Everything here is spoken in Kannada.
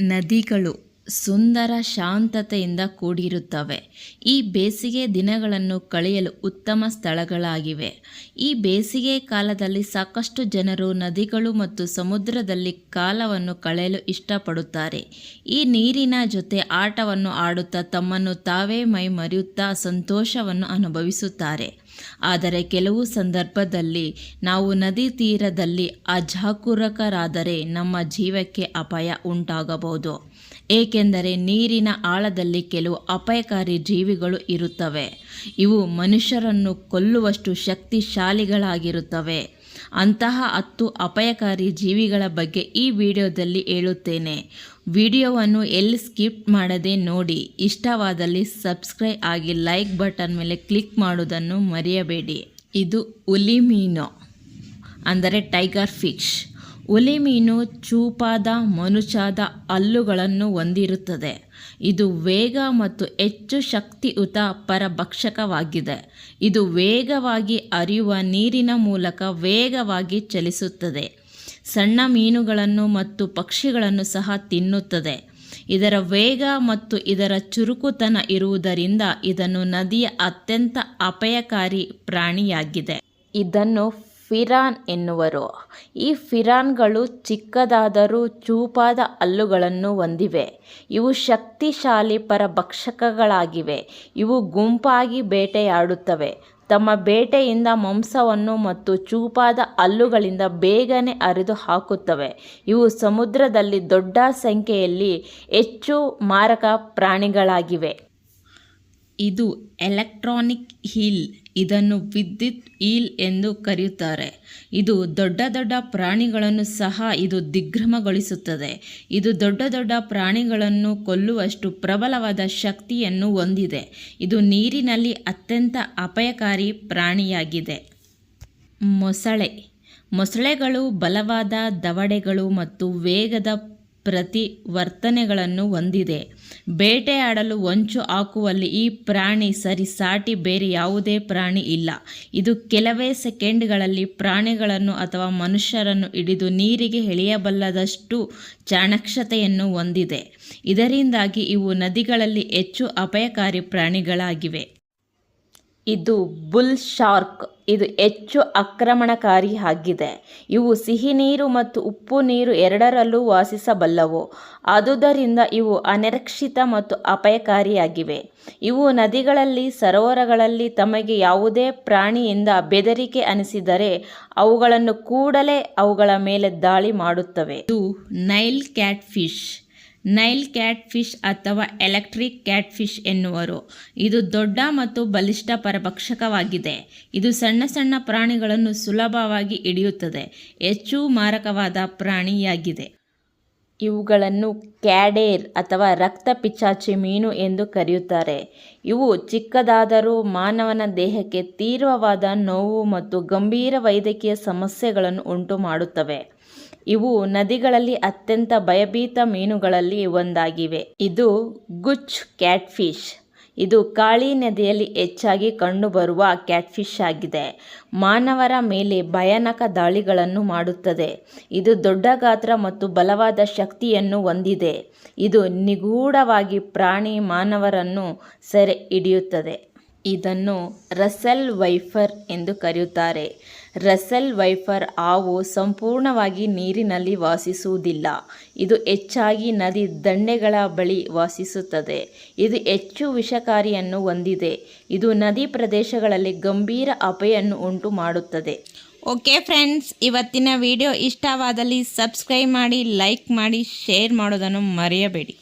ನದಿಗಳು ಸುಂದರ ಶಾಂತತೆಯಿಂದ ಕೂಡಿರುತ್ತವೆ. ಈ ಬೇಸಿಗೆ ದಿನಗಳನ್ನು ಕಳೆಯಲು ಉತ್ತಮ ಸ್ಥಳಗಳಾಗಿವೆ. ಈ ಬೇಸಿಗೆ ಕಾಲದಲ್ಲಿ ಸಾಕಷ್ಟು ಜನರು ನದಿಗಳು ಮತ್ತು ಸಮುದ್ರದಲ್ಲಿ ಕಾಲವನ್ನು ಕಳೆಯಲು ಇಷ್ಟಪಡುತ್ತಾರೆ. ಈ ನೀರಿನ ಜೊತೆ ಆಟವನ್ನು ಆಡುತ್ತಾ ತಮ್ಮನ್ನು ತಾವೇ ಮೈ ಮರೆಯುತ್ತಾ ಸಂತೋಷವನ್ನು ಅನುಭವಿಸುತ್ತಾರೆ. ಆದರೆ ಕೆಲವು ಸಂದರ್ಭದಲ್ಲಿ ನಾವು ನದಿ ತೀರದಲ್ಲಿ ಅಜಾಗರೂಕರಾದರೆ ನಮ್ಮ ಜೀವಕ್ಕೆ ಅಪಾಯ ಉಂಟಾಗಬಹುದು. ಏಕೆಂದರೆ ನೀರಿನ ಆಳದಲ್ಲಿ ಕೆಲವು ಅಪಾಯಕಾರಿ ಜೀವಿಗಳು ಇರುತ್ತವೆ. ಇವು ಮನುಷ್ಯರನ್ನು ಕೊಲ್ಲುವಷ್ಟು ಶಕ್ತಿಶಾಲಿಗಳಾಗಿರುತ್ತವೆ. ಅಂತಹ ಹತ್ತು ಅಪಾಯಕಾರಿ ಜೀವಿಗಳ ಬಗ್ಗೆ ಈ ವಿಡಿಯೋದಲ್ಲಿ ಹೇಳುತ್ತೇನೆ. ವಿಡಿಯೋವನ್ನು ಎಲ್ಲಿ ಸ್ಕಿಪ್ ಮಾಡದೆ ನೋಡಿ. ಇಷ್ಟವಾದಲ್ಲಿ ಸಬ್ಸ್ಕ್ರೈಬ್ ಆಗಿ ಲೈಕ್ ಬಟನ್ ಮೇಲೆ ಕ್ಲಿಕ್ ಮಾಡುವುದನ್ನು ಮರೆಯಬೇಡಿ. ಇದು ಹುಲಿ ಮೀನು ಅಂದರೆ ಟೈಗರ್ ಫಿಶ್. ಹುಲಿ ಮೀನು ಚೂಪಾದ ಮನುಚಾದ ಹಲ್ಲುಗಳನ್ನು ಹೊಂದಿರುತ್ತದೆ. ಇದು ವೇಗ ಮತ್ತು ಹೆಚ್ಚು ಶಕ್ತಿಯುತ ಪರಭಕ್ಷಕವಾಗಿದೆ. ಇದು ವೇಗವಾಗಿ ಹರಿಯುವ ನೀರಿನ ಮೂಲಕ ವೇಗವಾಗಿ ಚಲಿಸುತ್ತದೆ. ಸಣ್ಣ ಮೀನುಗಳನ್ನು ಮತ್ತು ಪಕ್ಷಿಗಳನ್ನು ಸಹ ತಿನ್ನುತ್ತದೆ. ಇದರ ವೇಗ ಮತ್ತು ಇದರ ಚುರುಕುತನ ಇರುವುದರಿಂದ ಇದನ್ನು ನದಿಯ ಅತ್ಯಂತ ಅಪಾಯಕಾರಿ ಪ್ರಾಣಿಯಾಗಿದೆ. ಇದನ್ನು ಫಿರಾನ್ ಎನ್ನುವರು. ಈ ಫಿರಾನ್ಗಳು ಚಿಕ್ಕದಾದರೂ ಚೂಪಾದ ಹಲ್ಲುಗಳನ್ನು ಹೊಂದಿವೆ. ಇವು ಶಕ್ತಿಶಾಲಿ ಪರಭಕ್ಷಕಗಳಾಗಿವೆ. ಇವು ಗುಂಪಾಗಿ ಬೇಟೆಯಾಡುತ್ತವೆ. ತಮ್ಮ ಬೇಟೆಯಿಂದ ಮಾಂಸವನ್ನು ಮತ್ತು ಚೂಪಾದ ಹಲ್ಲುಗಳಿಂದ ಬೇಗನೆ ಅರಿದು ಹಾಕುತ್ತವೆ. ಇವು ಸಮುದ್ರದಲ್ಲಿ ದೊಡ್ಡ ಸಂಖ್ಯೆಯಲ್ಲಿ ಹೆಚ್ಚು ಮಾರಕ ಪ್ರಾಣಿಗಳಾಗಿವೆ. ಇದು ಎಲೆಕ್ಟ್ರಾನಿಕ್ ಹೀಲ್, ಇದನ್ನು ವಿದ್ಯುತ್ ಈಲ್ ಎಂದು ಕರೆಯುತ್ತಾರೆ. ಇದು ದೊಡ್ಡ ದೊಡ್ಡ ಪ್ರಾಣಿಗಳನ್ನು ಸಹ ಇದು ದಿಗ್ಭ್ರಮಗೊಳಿಸುತ್ತದೆ. ಇದು ದೊಡ್ಡ ದೊಡ್ಡ ಪ್ರಾಣಿಗಳನ್ನು ಕೊಲ್ಲುವಷ್ಟು ಪ್ರಬಲವಾದ ಶಕ್ತಿಯನ್ನು ಹೊಂದಿದೆ. ಇದು ನೀರಿನಲ್ಲಿ ಅತ್ಯಂತ ಅಪಾಯಕಾರಿ ಪ್ರಾಣಿಯಾಗಿದೆ. ಮೊಸಳೆ. ಮೊಸಳೆಗಳು ಬಲವಾದ ದವಡೆಗಳು ಮತ್ತು ವೇಗದ ಪ್ರತಿವರ್ತನೆಗಳನ್ನು ಹೊಂದಿದೆ. ಬೇಟೆಯಾಡಲು ಹೊಂಚು ಹಾಕುವಲ್ಲಿ ಈ ಪ್ರಾಣಿ ಸರಿಸಾಟಿ ಬೇರೆ ಯಾವುದೇ ಪ್ರಾಣಿ ಇಲ್ಲ. ಇದು ಕೆಲವೇ ಸೆಕೆಂಡ್ಗಳಲ್ಲಿ ಪ್ರಾಣಿಗಳನ್ನು ಅಥವಾ ಮನುಷ್ಯರನ್ನು ಹಿಡಿದು ನೀರಿಗೆ ಎಳೆಯಬಲ್ಲದಷ್ಟು ಚಾಣಕ್ಷತೆಯನ್ನು ಹೊಂದಿದೆ. ಇದರಿಂದಾಗಿ ಇವು ನದಿಗಳಲ್ಲಿ ಹೆಚ್ಚು ಅಪಾಯಕಾರಿ ಪ್ರಾಣಿಗಳಾಗಿವೆ. ಇದು ಬುಲ್ ಶಾರ್ಕ್. ಇದು ಹೆಚ್ಚು ಆಕ್ರಮಣಕಾರಿ ಆಗಿದೆ. ಇವು ಸಿಹಿ ನೀರು ಮತ್ತು ಉಪ್ಪು ನೀರು ಎರಡರಲ್ಲೂ ವಾಸಿಸಬಲ್ಲವು. ಆದುದರಿಂದ ಇವು ಅನಿರೀಕ್ಷಿತ ಮತ್ತು ಅಪಾಯಕಾರಿಯಾಗಿವೆ. ಇವು ನದಿಗಳಲ್ಲಿ, ಸರೋವರಗಳಲ್ಲಿ ತಮಗೆ ಯಾವುದೇ ಪ್ರಾಣಿಯಿಂದ ಬೆದರಿಕೆ ಅನಿಸಿದರೆ ಅವುಗಳನ್ನು ಕೂಡಲೇ ಅವುಗಳ ಮೇಲೆ ದಾಳಿ ಮಾಡುತ್ತವೆ. ಇದು Nile catfish Nile catfish ಅಥವಾ ಎಲೆಕ್ಟ್ರಿಕ್ ಕ್ಯಾಟ್ ಫಿಶ್ ಎನ್ನುವರು. ಇದು ದೊಡ್ಡ ಮತ್ತು ಬಲಿಷ್ಠ ಪರಭಕ್ಷಕವಾಗಿದೆ. ಇದು ಸಣ್ಣ ಸಣ್ಣ ಪ್ರಾಣಿಗಳನ್ನು ಸುಲಭವಾಗಿ ಹಿಡಿಯುತ್ತದೆ. ಹೆಚ್ಚು ಮಾರಕವಾದ ಪ್ರಾಣಿಯಾಗಿದೆ. ಇವುಗಳನ್ನು ಕ್ಯಾಡೇರ್ ಅಥವಾ ರಕ್ತ ಪಿಚಾಚಿ ಮೀನು ಎಂದು ಕರೆಯುತ್ತಾರೆ. ಇವು ಚಿಕ್ಕದಾದರೂ ಮಾನವನ ದೇಹಕ್ಕೆ ತೀವ್ರವಾದ ನೋವು ಮತ್ತು ಗಂಭೀರ ವೈದ್ಯಕೀಯ ಸಮಸ್ಯೆಗಳನ್ನು ಉಂಟು ಮಾಡುತ್ತವೆ ಇವು ನದಿಗಳಲ್ಲಿ ಅತ್ಯಂತ ಭಯಭೀತ ಮೀನುಗಳಲ್ಲಿ ಒಂದಾಗಿವೆ. ಇದು ಗುಚ್ ಕ್ಯಾಟ್ಫಿಶ್. ಇದು ಕಾಳಿ ನದಿಯಲ್ಲಿ ಹೆಚ್ಚಾಗಿ ಕಂಡುಬರುವ ಕ್ಯಾಟ್ಫಿಶ್ ಆಗಿದೆ. ಮಾನವರ ಮೇಲೆ ಭಯಾನಕ ದಾಳಿಗಳನ್ನು ಮಾಡುತ್ತದೆ. ಇದು ದೊಡ್ಡ ಗಾತ್ರ ಮತ್ತು ಬಲವಾದ ಶಕ್ತಿಯನ್ನು ಹೊಂದಿದೆ. ಇದು ನಿಗೂಢವಾಗಿ ಪ್ರಾಣಿ ಮಾನವರನ್ನು ಸೆರೆ ಹಿಡಿಯುತ್ತದೆ. ಇದನ್ನು ರಸೆಲ್ ವೈಫರ್ ಎಂದು ಕರೆಯುತ್ತಾರೆ. ರಸೆಲ್ ವೈಫರ್ ಹಾವು ಸಂಪೂರ್ಣವಾಗಿ ನೀರಿನಲ್ಲಿ ವಾಸಿಸುವುದಿಲ್ಲ. ಇದು ಹೆಚ್ಚಾಗಿ ನದಿ ದಂಡೆಗಳ ಬಳಿ ವಾಸಿಸುತ್ತದೆ. ಇದು ಹೆಚ್ಚು ವಿಷಕಾರಿಯನ್ನು ಹೊಂದಿದೆ. ಇದು ನದಿ ಪ್ರದೇಶಗಳಲ್ಲಿ ಗಂಭೀರ ಅಪಾಯನ್ನು ಉಂಟು ಮಾಡುತ್ತದೆ ಓಕೆ ಫ್ರೆಂಡ್ಸ್ ಇವತ್ತಿನ ವಿಡಿಯೋ ಇಷ್ಟವಾದಲ್ಲಿ ಸಬ್ಸ್ಕ್ರೈಬ್ ಮಾಡಿ ಲೈಕ್ ಮಾಡಿ ಶೇರ್ ಮಾಡೋದನ್ನು ಮರೆಯಬೇಡಿ.